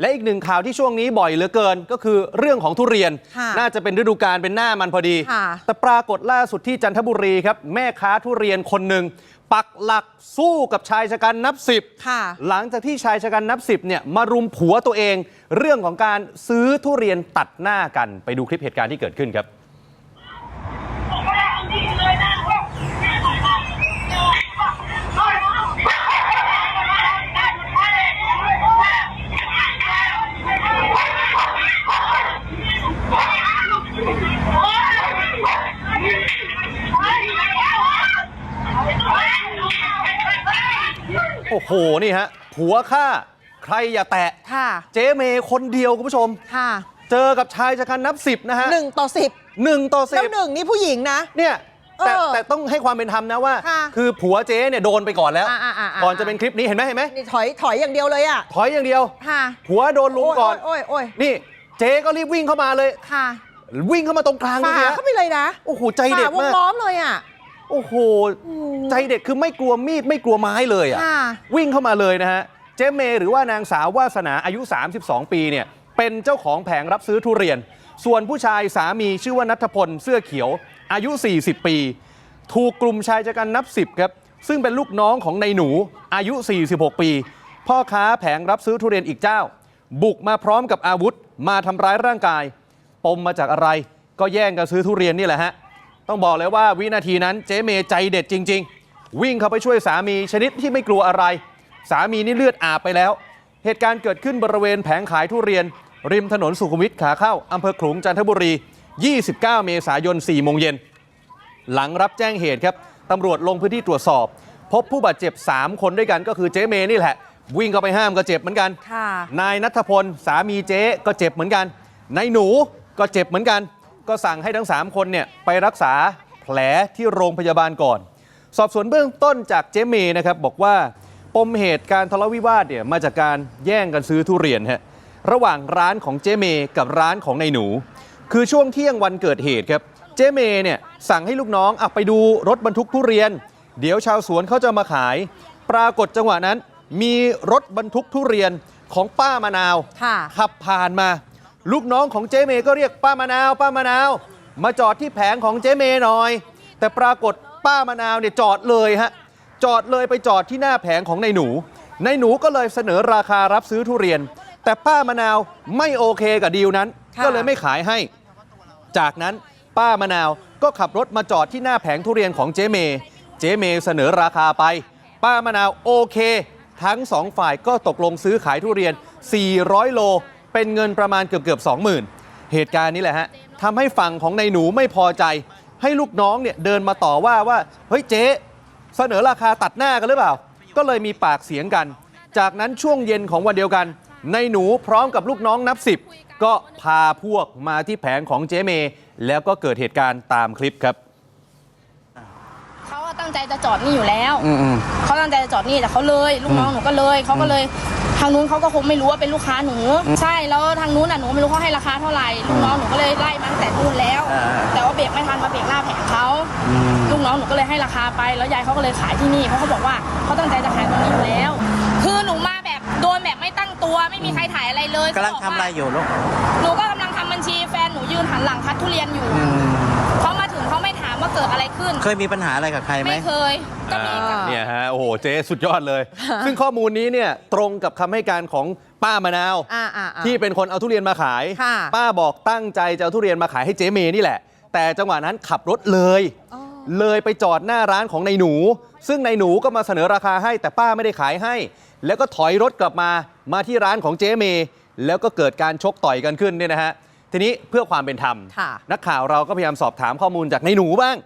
และอีกหนึ่งข่าวที่ช่วงนี้บ่อยเหลือเกิน ก็คือเรื่องของทุเรียนค่ะน่าจะเป็นฤดูกาลเป็นหน้ามันพอดีค่ะแต่ปรากฏล่าสุดที่จันทบุรีครับ แม่ค้าทุเรียนคนหนึ่งปักหลักสู้กับชายชะกันนับสิบค่ะหลังจากที่ชายชะกันนับสิบเนี่ยมารุมผัวตัวเอง เรื่องของการซื้อทุเรียนตัดหน้ากันไปดูคลิปเหตุการณ์ที่เกิดขึ้นครับ โอ้โห นี่ฮะผัวฆ่าใครอย่าแตะ ค่ะ เจ๊เมย์คนเดียวคุณผู้ชม ค่ะเจอกับชายชะกันนับสิบนะฮะหนึ่งต่อสิบหนึ่งต่อสิแล้วบหนึ่งนี่ผู้หญิงนะ เนี่ยแต่เออแต่ต้องให้ความเป็นธรรมนะว่า ค่ะคือผัวเจ๊เนี่ยโดนไปก่อนแล้ว อ่าอ่าอ่าอ่าก่อนจะเป็นคลิปนี้เห็นไหมเห็นไหมนี่ถอยถอยอย่างเดียวเลยอะถอยอย่างเดียว ค่ะผัวโดนลุมก่อน โอ้ยโอ้ยโอ้ยนี่เจ๊ก็รีบวิ่งเข้ามาเลย ค่ะวิ่งเข้ามาตรงกลางฝ่าเลยเข้าไปเลยนะโอ้โหใจเด็ดฝ่วงมาก ล้อมเลยอะ โอ้โห ใจเด็ดคือไม่กลัวมีดไม่กลัวไม้เลยอะค่ะ วิ่งเข้ามาเลยนะฮะ เจ๊เมย์หรือว่านางสาววาสนาอายุ 32 ปีเนี่ย เป็นเจ้าของแผงรับซื้อทุเรียน ส่วนผู้ชายสามีชื่อว่านัทพลเสื้อเขียว อายุ 40 ปี ถูกกลุ่มชายชะกันนับ 10 ครับ ซึ่งเป็นลูกน้องของในหนูอายุ 46 ปี พ่อค้าแผงรับซื้อทุเรียนอีกเจ้า บุกมาพร้อมกับอาวุธ มาทำร้ายร่างกาย ปมมาจากอะไร ก็แย่งกันซื้อทุเรียนนี่แหละฮะ ต้องบอกเลยว่าวินาทีนั้นเจ๊เมย์ใจเด็ดจริง ๆ วิ่งเข้าไปช่วยสามีชนิดที่ไม่กลัวอะไร สามีนี่เลือดอาบไปแล้ว เหตุการณ์เกิดขึ้นบริเวณแผงขายทุเรียน ริมถนนสุขุมวิทขาเข้าอำเภอขลุงจันทบุรี 29 เมษายน 4 โมงเย็น หลังรับแจ้งเหตุครับตำรวจลงพื้นที่ตรวจสอบ พบผู้บาดเจ็บ 3 คนด้วยกันก็คือเจ๊เมย์นี่แหละ วิ่งเข้าไปห้ามก็เจ็บเหมือนกันค่ะนายนัทพลสามีเจ๊ก็เจ็บเหมือนกัน นายหนูก็เจ็บเหมือนกัน ก็สั่งให้ทั้ง 3 คนเนี่ยไปรักษาแผลที่โรงพยาบาลก่อน สอบสวนเบื้องต้นจากเจ๊เมย์นะครับบอกว่าปมเหตุการทะเลาะวิวาทเนี่ยมาจากการแย่งกันซื้อทุเรียนฮะระหว่างร้านของเจ๊เมย์กับร้านของนายหนู คือช่วงเที่ยงวันเกิดเหตุครับเจ๊เมย์เนี่ยสั่งให้ลูกน้องอะไปดูรถบรรทุกทุเรียน เดี๋ยวชาวสวนเขาจะมาขาย ปรากฏจังหวะนั้น มีรถบรรทุกทุเรียนของป้ามะนาวค่ะขับผ่านมา ลูกน้องของเจ๊เมย์ก็เรียกป้ามะนาวป้ามะนาว มาจอดที่แผงของเจ๊เมย์หน่อย แต่ปรากฏป้ามะนาวเนี่ยจอดเลยฮะจอดเลยไปจอดที่หน้าแผงของนายหนูนายหนูก็เลยเสนอราคารับซื้อทุเรียน แต่ป้ามะนาวไม่โอเคกับดีลนั้น ค่ะ ก็เลยไม่ขายให้ จากนั้นป้ามะนาวก็ขับรถมาจอดที่หน้าแผงทุเรียนของเจ๊เมย์เจ๊เมย์เสนอราคาไป ป้ามะนาวโอเค ทั้งสองฝ่ายก็ตกลงซื้อขายทุเรียน 400 โล เป็นเงินประมาณเกือบเกือบ20,000เหตุการณ์นี้แหละฮะทำให้ฝั่งของนายหนูไม่พอใจ ให้ลูกน้องเนี่ยเดินมาต่อว่าว่าเฮ้ยเจ๊เสนอราคาตัดหน้ากันหรือเปล่า ก็เลยมีปากเสียงกัน จากนั้นช่วงเย็นของวันเดียวกัน ในหนูพร้อมกับลูกน้องนับสิบก็พาพวกมาที่แผงของเจ๊เมย์แล้วก็เกิดเหตุการณ์ตามคลิปครับเขาอะตั้งใจจะจอดนี่อยู่แล้วอืมเขาตั้งใจจะจอดนี่แต่เขาเลย ลูกน้องหนูก็เลยเขาก็เลย ทางนู้นเขาก็คงไม่รู้ว่าเป็นลูกค้าหนู ใช่แล้วทางนู้นอะหนูไม่รู้เขาให้ราคาเท่าไหร่ลูกน้องหนูก็เลยไล่มาตั้งแต่นู่นแล้ว อ่าแต่ว่าเบรกไม่ทันมาเบรกหน้าแผงเขาลูกน้องหนูก็เลยให้ราคาไป แล้วยายเขาก็เลยขายที่นี่เพราะเขาบอกว่าเขาตั้งใจจะขายตรงนี้อยู่แล้ว คือหนูมาแบบโดนแบบไม่ตั้งตัวไม่มีใครถ่ายอะไรเลยกำลังเขาบทำอะไรอยู่ลูกหนูก็กำลังทำบัญชีแฟนหนูยืนหันหลังคัดทุเรียนอยู่เขาม น เคยมีปัญหาอะไรกับใครไหม ไม่เคยก็มีกับ เนี่ยฮะโอ้โหเจ๊สุดยอดเลย ซึ่งข้อมูลนี้เนี่ยตรงกับคำให้การของป้ามะนาว อ่าอ่าอ่าที่เป็นคนเอาทุเรียนมาขาย ค่ะ ป้าบอกตั้งใจจะเอาทุเรียนมาขายให้เจ๊เมย์นี่แหละ แต่จังหวะนั้นขับรถเลยอ๋อเลยไปจอดหน้าร้านของนายหนู ซึ่งนายหนูก็มาเสนอราคาให้ แต่ป้าไม่ได้ขายให้ แล้วก็ถอยรถกลับมามาที่ร้านของเจ๊เมย์แล้วก็เกิดการชกต่อยกันขึ้นเนี่ยนะฮะทีนี้เพื่อความเป็นธรรม ค่ะ นักข่าวเราก็พยายามสอบถามข้อมูลจากนายหนูบ้าง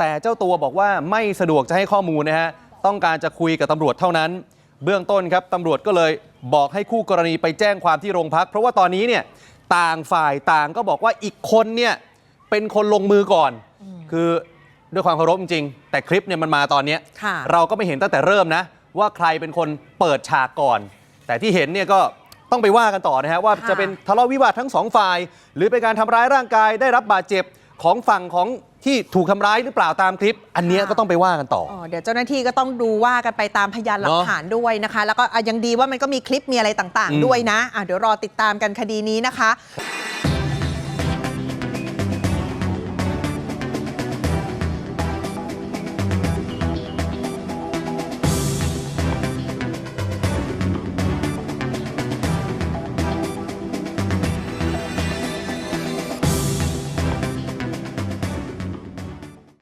แต่เจ้าตัวบอกว่าไม่สะดวกจะให้ข้อมูลนะฮะต้องการจะคุยกับตำรวจเท่านั้น เบื้องต้นครับตำรวจก็เลยบอกให้คู่กรณีไปแจ้งความที่โรงพัก เพราะว่าตอนนี้เนี่ยต่างฝ่ายต่างก็บอกว่าอีกคนเนี่ยเป็นคนลงมือก่อน คือด้วยความเคารพจริงๆแต่คลิปเนี่ยมันมาตอนเนี้ยค่ะ เราก็ไม่เห็นตั้งแต่เริ่มนะ ว่าใครเป็นคนเปิดฉากก่อน แต่ที่เห็นเนี่ยก็ต้องไปว่ากันต่อนะฮะว่าค่ะ จะเป็นทะเลาะวิวาททั้งสองฝ่าย หรือเป็นการทำร้ายร่างกายได้รับบาดเจ็บ ของฝั่งของที่ถูกทำร้ายหรือเปล่าตามคลิป อันเนี้ยค่ะก็ต้องไปว่ากันต่อ อ๋อเดี๋ยวเจ้าหน้าที่ก็ต้องดูว่ากันไปตามพยานหลักเนอะฐานด้วยนะคะ แล้วก็อะยังดีว่ามันก็มีคลิปมีอะไรต่าง อืม ๆ ด้วยนะอะเดี๋ยวรอติดตามกันคดีนี้นะคะ